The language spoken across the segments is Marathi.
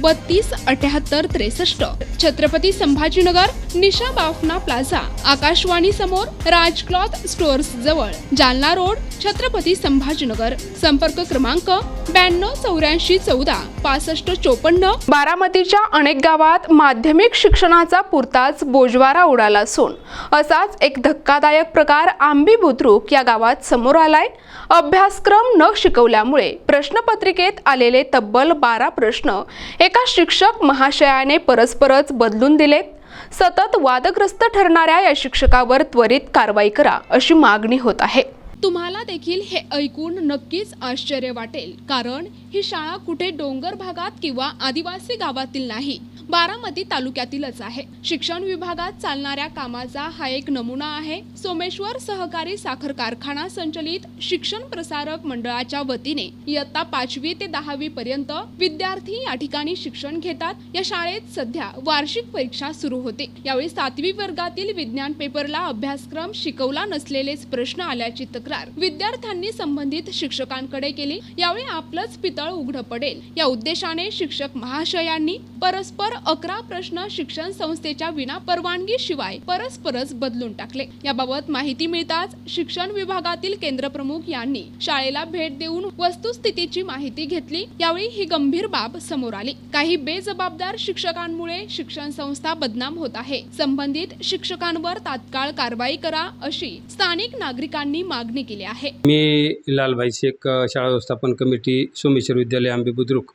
बत्तीस अठ्याहत्तर त्रेसष्ट. छत्रपती संभाजीनगर निशा बाफना प्लाझा. आकाशवाणी समोर राज क्लॉथ स्टोअर्स जवळ. जालना रोड छत्रपती संभाजीनगर. संपर्क क्रमांक ब्याण्णव चौऱ्याऐंशी चौदा पासष्ट चोपन्न. बारामतीच्या अनेक गावात माध्यमिक शिक्षणाचा पुरताच बोजवारा उडाला असून असाच एक धक्कादायक प्रकार आंबी बुद्रुक या गावात समोर आलाय. अभ्यासक्रम न शिकवल्यामुळे प्रश्नपत्रिकेत आलेले तब्बल बारा प्रश्न एका शिक्षक महाशयाने परस्परच बदलून दिलेत सतत वादग्रस्त ठरणाऱ्या या शिक्षकावर त्वरित कारवाई करा अशी मागणी होत आहे. तुम्हाला देखील हे ऐकून नक्कीच आश्चर्य वाटेल कारण ही शाळा कुठे डोंगर भागात किंवा आदिवासी गावातील नाही. बारामती तालुक्यातीलच आहे. शिक्षण विभागात चालणाऱ्या कामाचा हा एक नमुना आहे. सोमेश्वर सहकारी साखर कारखाना संचलित शिक्षण प्रसारक मंडळाच्या वतीने इयत्ता पाचवी ते दहावी पर्यंत विद्यार्थी या ठिकाणी शिक्षण घेतात. या शाळेत सध्या वार्षिक परीक्षा सुरू होते. यावेळी सातवी वर्गातील विज्ञान पेपरला अभ्यासक्रम शिकवला नसलेलेच प्रश्न आल्याची तक्रार विद्यार्थ्यांनी संबंधित शिक्षकांकडे केली. यावेळी आपलंच पितळ उघडं पडेल. या उद्देशाने शिक्षक महाशयांनी परस्पर अकरा प्रश्न शिक्षण संस्थेच्या विना परवानगी शिवाय परस्परच बदलून टाकले. याबाबत माहिती मिळताच शिक्षण विभागातील केंद्रप्रमुख यांनी शाळेला भेट देऊन वस्तुस्थितीची माहिती घेतली. यावेळी ही गंभीर बाब समोर आली. काही बेजबाबदार शिक्षकांमुळे शिक्षण संस्था बदनाम होत आहे. संबंधित शिक्षकांवर तात्काळ कारवाई करा अशी स्थानिक नागरिकांनी मागणी केली आहे. मी लालभाई शेख शाळा व्यवस्थापन कमिटी सोमेश्वर विद्यालय आंबे बुद्रुक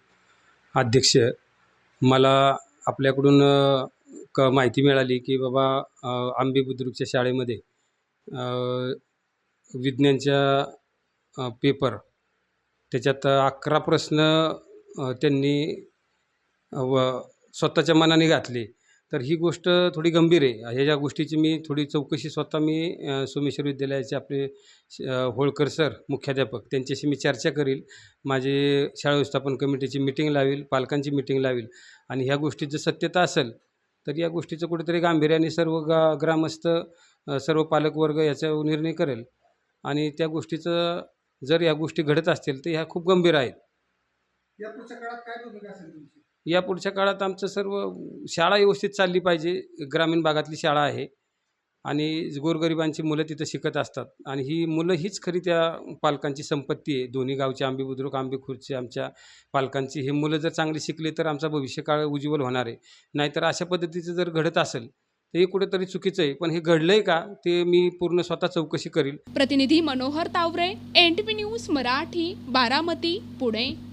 अध्यक्ष. मला आपल्याकडून क माहिती मिळाली की बाबा आंबे बुद्रुकच्या शाळेमध्ये विज्ञानच्या पेपर त्याच्यात अकरा प्रश्न त्यांनी व स्वतःच्या मनाने घातले. तर ही गोष्ट थोडी गंभीर आहे. ह्या ज्या गोष्टीची मी थोडी चौकशी स्वतः मी सोमेश्वर विद्यालयाचे आपले होळकर सर मुख्याध्यापक त्यांच्याशी मी चर्चा करील. माझे शाळा व्यवस्थापन कमिटीची मिटिंग लावेल पालकांची मिटिंग लावेल. आणि ह्या गोष्टीचं जर सत्यता असेल तर या गोष्टीचं कुठेतरी गांभीर्याने सर्व गा ग्रामस्थ सर्व पालकवर्ग याचा निर्णय करेल. आणि त्या गोष्टीचं जर या गोष्टी घडत असतील तर ह्या खूप गंभीर आहेत. या पुढच्या काळात काय भूमिका असेल तुमची? या पुढच्या काळात आमचं सर्व शाळा व्यवस्थित चालली पाहिजे. ग्रामीण भागातली शाळा आहे. आणि गोरगरिबांची मुलं तिथं शिकत असतात. आणि ही मुलं हीच खरी त्या पालकांची संपत्ती आहे. दोन्ही गावचे आंबे बुद्रुक आंबे खुर्चे आमच्या पालकांची. ही मुलं जर चांगली शिकली तर आमचा भविष्यकाळ उज्ज्वल होणार आहे. नाहीतर अशा पद्धतीचं जर घडत असेल तर हे कुठेतरी चुकीचं आहे. पण हे घडलं आहे का ते मी पूर्ण स्वतः चौकशी करील. प्रतिनिधी Manohar Taware N T news Marathi Baramati Pune.